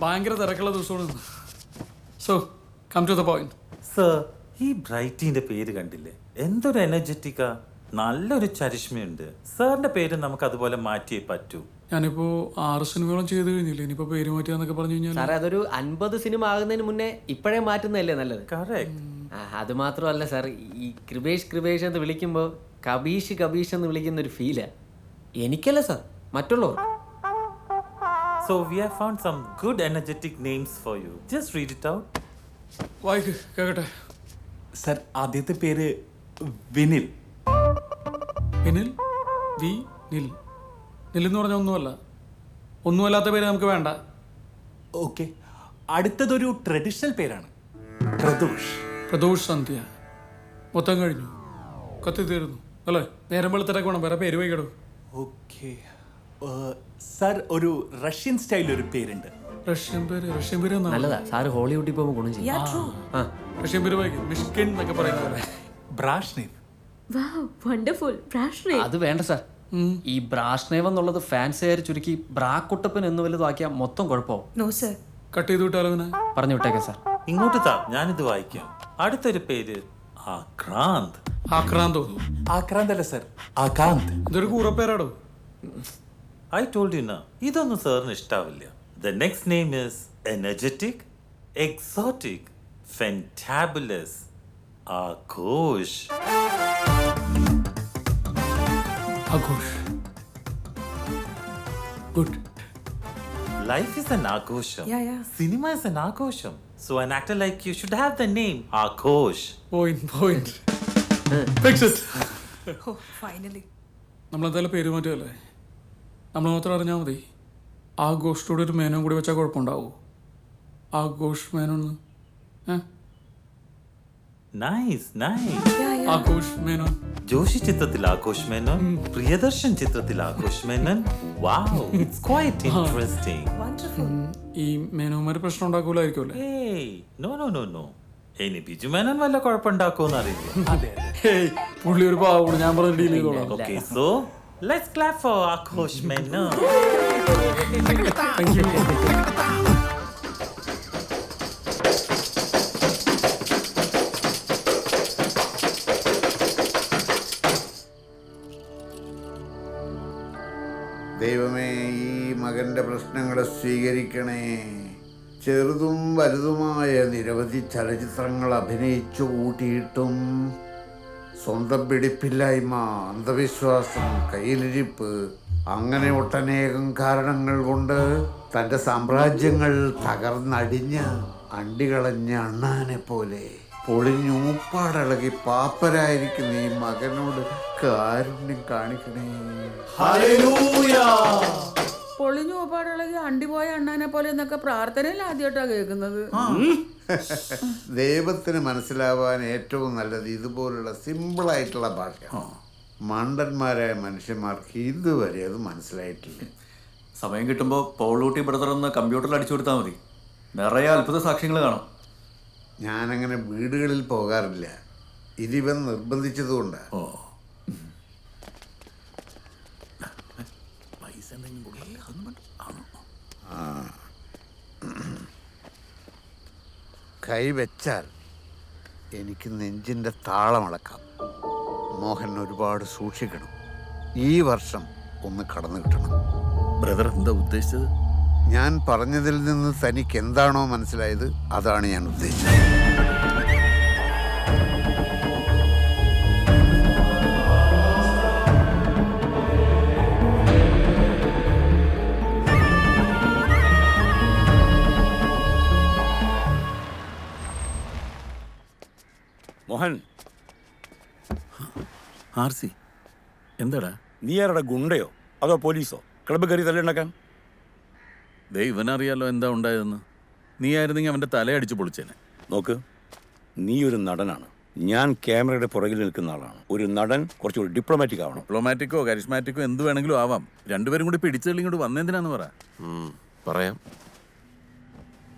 ഭയങ്കര തിരക്കുള്ള ദിവസമാണ് so come to the point sir ഈ ബ്രൈറ്റിന്റെ പേര് കണ്ടില്ലേ? എന്തൊരു എനർജറ്റിക്കാ നല്ലൊരു ചരിഷ്മയുണ്ട്. സാറിന്റെ പേര് നമുക്ക് അതുപോലെ മാറ്റിയേ പറ്റൂ. ഞാനിപ്പോ ആറ് സിനിമകളും ചെയ്ത് കഴിഞ്ഞില്ലേ? ഇനിയിപ്പോ പേര് മാറ്റിയാന്നൊക്കെ പറഞ്ഞു കഴിഞ്ഞാൽ സാറേ അതൊരു അൻപത് സിനിമ ആകുന്നതിന് മുന്നേ ഇപ്പോഴേ മാറ്റുന്നതല്ലേ നല്ലത്? ആ, അത് മാത്രമല്ല സാർ ഈ കൃപേഷ് കൃപേഷ് എന്ന് വിളിക്കുമ്പോൾ കബീഷ് കബീഷ് എന്ന് വിളിക്കുന്ന ഒരു ഫീലാ എനിക്കല്ല സാർ മറ്റുള്ളവർ so we have found some good energetic names for you. Just read it out. വായിക്ക് കേക്കട്ടെ. സർ ആദ്യത്തെ പേര് വിനിൽ. വിനിൽ? വി നിൽ. നിൽ എന്ന് പറഞ്ഞ ഒന്നുമല്ല. ഒന്നുമല്ലാത്ത പേര് നമുക്ക് വേണ്ട. ഓക്കെ. അടുത്തതൊരു ട്രഡീഷണൽ പേരാണ്. പ്രദോഷ്. പ്രദോഷ് സന്ധ്യ. മൊത്തം കഴിഞ്ഞു. കത്തി തീർന്നു. അല്ലേ? നേരം വെളുത്തിട്ടൊക്കെ വേണം. വേറെ പേര് വൈകിടും. ഓക്കെ. സർ ഒരു റഷ്യൻ സ്റ്റൈൽ ഒരു പേരുണ്ട്. റഷ്യൻ പേര് റഷ്യൻ പേര് എന്നാണ്. നല്ലതാ. സാറ് ഹോളിവുഡിൽ പോകുമ്പോൾ ഗുണം ചെയ്യും. ആ. റഷ്യൻ പേര് വായിക്കും. മിഷ്കിൻ എന്നൊക്കെ പറയുന്ന പോലെ. ബ്രാഷ്നേവ്. പ്രാഷ്ണേ അത് വേണ്ട സാർ. ഈ ബ്രാഷ്നേവ് എന്നുള്ളത് ഫാൻസുകാർ ചുരുക്കി ബ്രാക്കുട്ടപ്പൻ എന്ന് വലുതാക്കിയാൽ മൊത്തം കുഴപ്പമാവും. നോ സർ കട്ട് ചെയ്ത് വിട്ടാലോ അവനെ? പറഞ്ഞു വിട്ടേക്കാം സാർ. ഇങ്ങോട്ട് താ ഞാനിത് വായിക്കാം. അടുത്തൊരു പേര് ആക്രാന്ത്. ആക്രാന്ത്? തോന്നുന്നു ആക്രാന്തല്ല സർ. ആകാന്ത്. ഇതൊരു കൂറപ്പേരാടോ? ഐ ടോൾഡ് യു നോ ഇതൊന്നും സാറിന് ഇഷ്ടാവില്ല. The next name is energetic exotic fantabulous Aghosh. Aghosh. Good Life is an ആഘോഷം. Yeah, yeah. Cinema is an ആഘോഷം. So an actor like you should have the name Aghosh. Point point fix it oh finally നമ്മളെന്തായാലും പേര് മാറ്റുമല്ലേ നമ്മൾ മാത്രം അറിഞ്ഞാൽ മതി. ആഘോഷത്തോടെ ഒരു മേനോൻ കൂടി വെച്ചാൽ കുഴപ്പമുണ്ടാവോ? ആഘോഷ് മേനോന്ന് ഏ? Nice nice Aghosh Menon. Joshi ചിത്രത്തിൽ ആഘോഷ് മേനോൻ പ്രിയദർശൻ ചിത്രത്തിൽ Aghosh Menon. Wow it's quite interesting wonderful ഈ പ്രശ്നം ഏയ് നോ നോ നോ നോ ഇനി ബിജു മേനോൻ വല്ല കുഴപ്പമുണ്ടാക്കുമെന്ന് അറിയില്ല പുള്ളി ഒരു പാവമാണ് ഞാൻ പറഞ്ഞ ഡീൽ ചെയ്തോളാം. so let's clap for Akhosh Menon. ദൈവമേ ഈ മകന്റെ പ്രശ്നങ്ങളെ സ്വീകരിക്കണേ ചെറുതും വലുതുമായ നിരവധി ചലച്ചിത്രങ്ങൾ അഭിനയിച്ചു കൂട്ടിയിട്ടും സ്വന്തം പിടിപ്പില്ലായ്മ അന്ധവിശ്വാസം കയ്യിലിരിപ്പ് അങ്ങനെ ഒട്ടനേകം കാരണങ്ങൾ കൊണ്ട് തന്റെ സാമ്രാജ്യങ്ങൾ തകർന്നടിഞ്ഞ് അണ്ടികളഞ്ഞ അണ്ണാനെ പോലെ പൊളിഞ്ഞൂപ്പാടളകി പാപ്പരായിരിക്കുന്ന ഈ മകനോട് കാരുണ്യം കാണിക്കണേ. പൊളിഞ്ഞു പോപ്പാടുകളൊക്കെ അണ്ടിപോയ അണ്ണാനെ പോലെ എന്നൊക്കെ പ്രാർത്ഥനയിൽ ആദ്യമായിട്ടാണ് കേൾക്കുന്നത്. ദൈവത്തിന് മനസ്സിലാവാൻ ഏറ്റവും നല്ലത് ഇതുപോലുള്ള സിമ്പിളായിട്ടുള്ള ഭാഷ മണ്ടന്മാരായ മനുഷ്യന്മാർക്ക് ഇതുവരെ അത് മനസ്സിലായിട്ടില്ല. സമയം കിട്ടുമ്പോൾ പോളൂട്ടി ബ്രദർ ഒന്ന് കമ്പ്യൂട്ടറിൽ അടിച്ചു കൊടുത്താൽ മതി. നിറയെ അത്ഭുത സാക്ഷ്യങ്ങൾ കാണാം. ഞാനങ്ങനെ വീടുകളിൽ പോകാറില്ല. ഇതിവൻ നിർബന്ധിച്ചതുകൊണ്ടാണ് ഓ. കൈവച്ചാൽ എനിക്ക് നെഞ്ചിന്റെ താളമളക്കാം മോഹൻ ഒരുപാട് സൂക്ഷിക്കണം. ഈ വർഷം ഒന്ന് കടന്നു കിട്ടണം. ബ്രദർ എന്താ ഉദ്ദേശിച്ചത്? ഞാൻ പറഞ്ഞതിൽ നിന്ന് തനിക്ക് എന്താണോ മനസ്സിലായത് അതാണ് ഞാൻ ഉദ്ദേശിച്ചത്. മോഹൻ. ആർ സി എന്താടാ? നീ ആരുടെ ഗുണ്ടയോ? അതോ പോലീസോ? ക്ലബ്ബ് കയറി തലയുണ്ടാക്കാൻ ദേ ഇവനറിയാലോ എന്താ ഉണ്ടായതെന്ന്. നീ ആയിരുന്നെങ്കിൽ അവന്റെ തലയടിച്ച് പൊളിച്ചേനെ. നോക്ക് നീ ഒരു നടനാണ്. ഞാൻ ക്യാമറയുടെ പുറകിൽ നിൽക്കുന്ന ആളാണ്. ഒരു നടൻ കുറച്ചുകൂടി ഡിപ്ലോമാറ്റിക് ആവണം. ഡിപ്ലോമാറ്റിക്കോ കരിസ്മാറ്റിക്കോ എന്ത് വേണമെങ്കിലും ആവാം. രണ്ടുപേരും കൂടി പിടിച്ചെള്ളി ഇങ്ങോട്ട് വന്നെന്തിനാന്ന് പറ. പറയാം.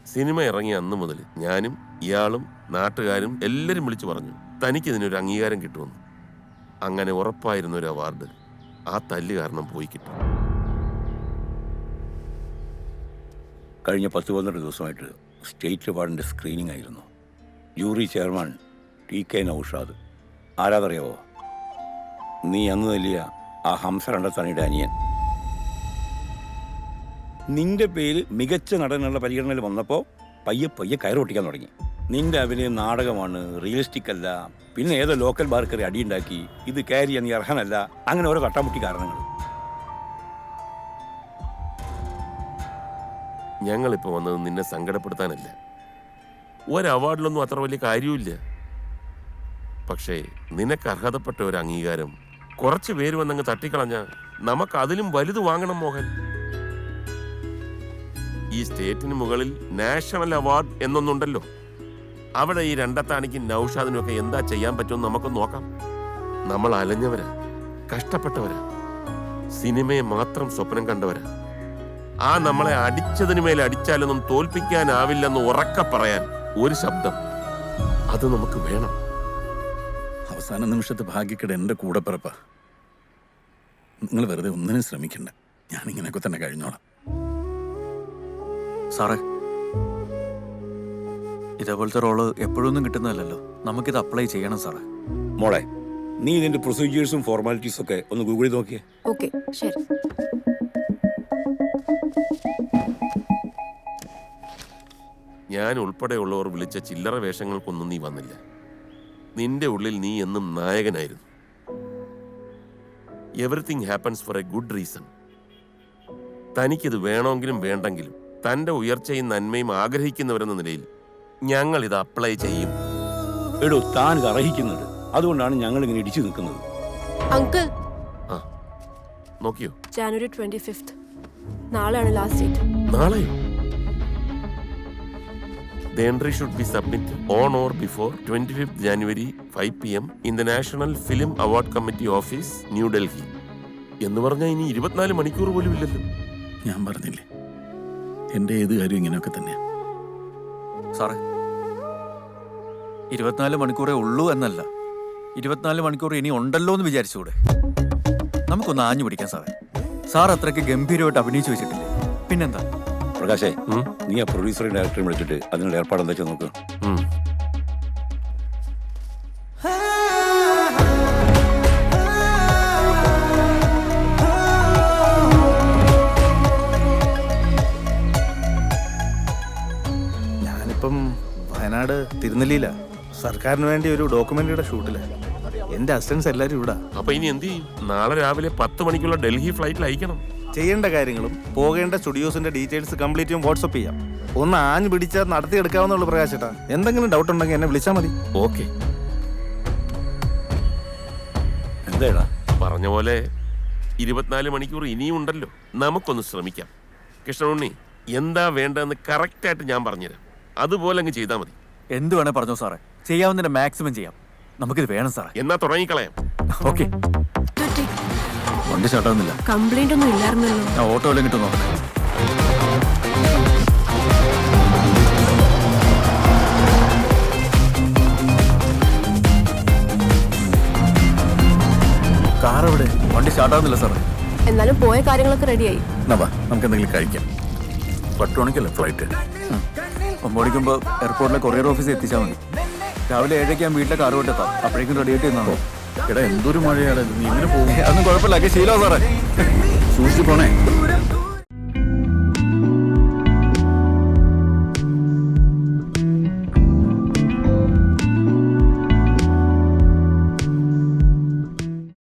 സിനിമ ഇറങ്ങിയ അന്ന് മുതൽ ഞാനും ഇയാളും നാട്ടുകാരും എല്ലാവരും വിളിച്ചു പറഞ്ഞു തനിക്ക് ഇതിനൊരു അംഗീകാരം കിട്ടുമെന്ന്. അങ്ങനെ ഉറപ്പായിരുന്ന ഒരു അവാർഡ് ആ തല്ല് കാരണം പോയി കിട്ടി. കഴിഞ്ഞ പത്ത് പന്ത്രണ്ട് ദിവസമായിട്ട് സ്റ്റേറ്റ് അവാർഡിന്റെ സ്ക്രീനിംഗ് ആയിരുന്നു. Jury chairman T K Naushad. ആരാതറിയാവോ നീ അന്ന് നൽകിയ ആ ഹംസ രണ്ടത്താണിയുടെ അനിയൻ. നിന്റെ പേരിൽ മികച്ച നടനുള്ള പരിഗണനയിൽ വന്നപ്പോൾ പയ്യെ പയ്യെ കയറൊട്ടിക്കാൻ തുടങ്ങി. നിന്റെ അഭിനയം നാടകമാണ് റിയലിസ്റ്റിക് അല്ല. പിന്നെ ഏതോ ലോക്കൽ ബാർക്കറി കയറി അടിയുണ്ടാക്കി ഇത് ചെയ്യാൻ നീ അർഹനല്ല. അങ്ങനെ ഓരോ കട്ടമുട്ടി കാരണങ്ങൾ. ഞങ്ങളിപ്പോൾ വന്നത് നിന്നെ സങ്കടപ്പെടുത്താനല്ല. ഒരു അവാർഡിലൊന്നും അത്ര വലിയ കാര്യമില്ല പക്ഷേ നിനക്ക് അർഹതപ്പെട്ട ഒരു അംഗീകാരം കുറച്ച് പേര് വന്നങ്ങ് തട്ടിക്കളഞ്ഞ നമുക്ക് അതിലും വലുത് വാങ്ങണം മോഹൻ. ഈ സ്റ്റേറ്റിന് മുകളിൽ നാഷണൽ അവാർഡ് എന്നൊന്നുണ്ടല്ലോ. അവിടെ ഈ രണ്ടത്താണിക്ക് നൌഷാദിനും ഒക്കെ എന്താ ചെയ്യാൻ പറ്റുമെന്ന് നമുക്ക് നോക്കാം. നമ്മൾ അലഞ്ഞവരാ കഷ്ടപ്പെട്ടവരാ. സിനിമയെ മാത്രം സ്വപ്നം കണ്ടവരാ. ആ നമ്മളെ അടിച്ചതിന് മേലെ അടിച്ചാലൊന്നും തോൽപ്പിക്കാനാവില്ലെന്ന് ഉറക്ക പറയാൻ ഒരു ശബ്ദം. അത് നമുക്ക് വേണം. അവസാന നിമിഷത്തെ ഭാഗ്യക്കട എന്റെ കൂടെ പിറപ്പ നിങ്ങൾ വെറുതെ ഒന്നിനും ശ്രമിക്കണ്ട. ഞാനിങ്ങനെയൊക്കെ തന്നെ കഴിഞ്ഞോളാം. സാറേ ഇതേപോലത്തെ റോൾ എപ്പോഴൊന്നും കിട്ടുന്നതല്ലോ നമുക്കിത് അപ്ലൈ ചെയ്യണം സാറേ. മോളെ നീ ഇതിന്റെ പ്രൊസീജിയേഴ്സും ഫോർമാലിറ്റീസും ഒക്കെ ഒന്ന് ഗൂഗിളിൽ നോക്കിയേ. ഓക്കെ ശരി. ഞാൻ ഉൾപ്പെടെയുള്ളവർ വിളിച്ച ചില്ലറ വേഷങ്ങൾക്കൊന്നും നീ വന്നില്ല. നിന്റെ ഉള്ളിൽ നീ എന്നും നായകനായിരുന്നു. Everything happens for a good reason തനിക്കിത് വേണമെങ്കിലും വേണ്ടെങ്കിലും തന്റെ ഉയർച്ചയും നന്മയും ആഗ്രഹിക്കുന്നവരെന്ന നിലയിൽ ഞങ്ങൾ ഇത് അപ്ലൈ ചെയ്യും. എടോ താൻ ഇത് അർഹിക്കുന്നുണ്ട് അതുകൊണ്ടാണ് ഞങ്ങൾ ഇങ്ങനെ ഇടിച്ചു നിൽക്കുന്നത്. അങ്കിൾ. ആ നോക്കിയോ? January twenty fifth. നാളെയാണ് ലാസ്റ്റ് ഡേറ്റ് നാളെ? The entry should be submitted on or before 25th January 5 p.m. in the National Film Award Committee Office, New Delhi. എന്ന് പറഞ്ഞാൽ ഇനി ഇരുപത്തിനാല് മണിക്കൂർ പോലും ഇല്ലല്ലോ. ഞാൻ പറഞ്ഞില്ലേ? എന്റെ ഏത് കാര്യം ഇങ്ങനെയൊക്കെ തന്നെയാ. സാറേ ഇരുപത്തിനാല് മണിക്കൂറേ ഉള്ളൂ എന്നല്ല. ഇരുപത്തിനാല് മണിക്കൂർ ഇനി ഉണ്ടല്ലോ എന്ന് വിചാരിച്ചുകൂടെ? നമുക്കൊന്ന് ആഞ്ഞു പിടിക്കാം സാറേ. സാർ അത്രയ്ക്ക് ഗംഭീരമായിട്ട് അഭിനയിച്ചു വെച്ചിട്ടില്ലേ? പിന്നെന്താ? പ്രകാശേ നീ ആ പ്രൊഡ്യൂസറെ ഡയറക്ടറെ വിളിച്ചിട്ട് അതിനുള്ള ഏർപ്പാട് എന്താ വെച്ചാൽ നോക്ക്. ഞാനിപ്പം വയനാട് തിരുനെല്ലിയില സർക്കാരിന് വേണ്ടി ഒരു ഡോക്യുമെന്ററിയുടെ ഷൂട്ടിൽ. എന്റെ അസിസ്റ്റൻസ് എല്ലാരും ഇവിടെ. അപ്പൊ ഇനി എന്ത് ചെയ്യും? നാളെ രാവിലെ പത്ത് മണിക്കുള്ള ഡൽഹി ഫ്ലൈറ്റിൽ അയക്കണം. ചെയ്യേണ്ട കാര്യങ്ങളും പോകേണ്ട സ്റ്റുഡിയോസിന്റെ ഡീറ്റെയിൽസ് കംപ്ലീറ്റും വാട്സപ്പ് ചെയ്യാം. ഒന്ന് ആഞ്ഞു പിടിച്ചാൽ നടത്തിയെടുക്കാവുന്നുള്ള പ്രകാശേട്ടാ. എന്തെങ്കിലും ഡൗട്ട് ഉണ്ടെങ്കിൽ എന്നെ വിളിച്ചാൽ മതി. ഓക്കെ. എന്താടാ പറഞ്ഞ പോലെ ഇരുപത്തിനാല് മണിക്കൂർ ഇനിയും ഉണ്ടല്ലോ. നമുക്കൊന്ന് ശ്രമിക്കാം. കൃഷ്ണനുണ്ണി എന്താ വേണ്ടതെന്ന് കറക്റ്റായിട്ട് ഞാൻ പറഞ്ഞുതരാം. അതുപോലെ അങ്ങ് ചെയ്താൽ മതി. എന്ത് വേണേ പറഞ്ഞോ സാറേ. ചെയ്യാവുന്നതിന്റെ മാക്സിമം ചെയ്യാം. നമുക്കിത് വേണം സാറേ. എന്നാ തുടങ്ങിക്കളയാം. ഓക്കെ. വണ്ടി സ്റ്റാർട്ടാകുന്നില്ല കംപ്ലൈന്റ് ഒന്നും ഇല്ലായിരുന്നല്ലോ. ഞാൻ ഓട്ടോ എല്ലാം കിട്ടും നോക്കട്ടെ. കാർ എവിടെ? വണ്ടി സ്റ്റാർട്ടാകുന്നില്ല സാറേ. എന്നാലും പോയ കാര്യങ്ങളൊക്കെ റെഡിയായി എന്നാ വാ നമുക്ക് എന്തെങ്കിലും കഴിക്കാം. പത്ത് മണിക്കല്ലേ ഫ്ലൈറ്റ് ഒമ്പടിക്കുമ്പോൾ എയർപോർട്ടിലെ കൊറിയർ ഓഫീസിൽ എത്തിച്ചാൽ മതി. രാവിലെ ഏഴരയ്ക്ക് ഞാൻ വീട്ടിലെ കാർ കൊണ്ടെത്താം. അപ്പോഴേക്കും റെഡി ആയിട്ട് ഇരുന്നാണോ എടാ എന്തൊരു മഴയാണ് നീ ഇങ്ങനെ പോകും. അതൊന്നും കുഴപ്പമില്ല. ഒക്കെ ശീലോ സാറേ. സൂക്ഷിച്ചു പോണേ.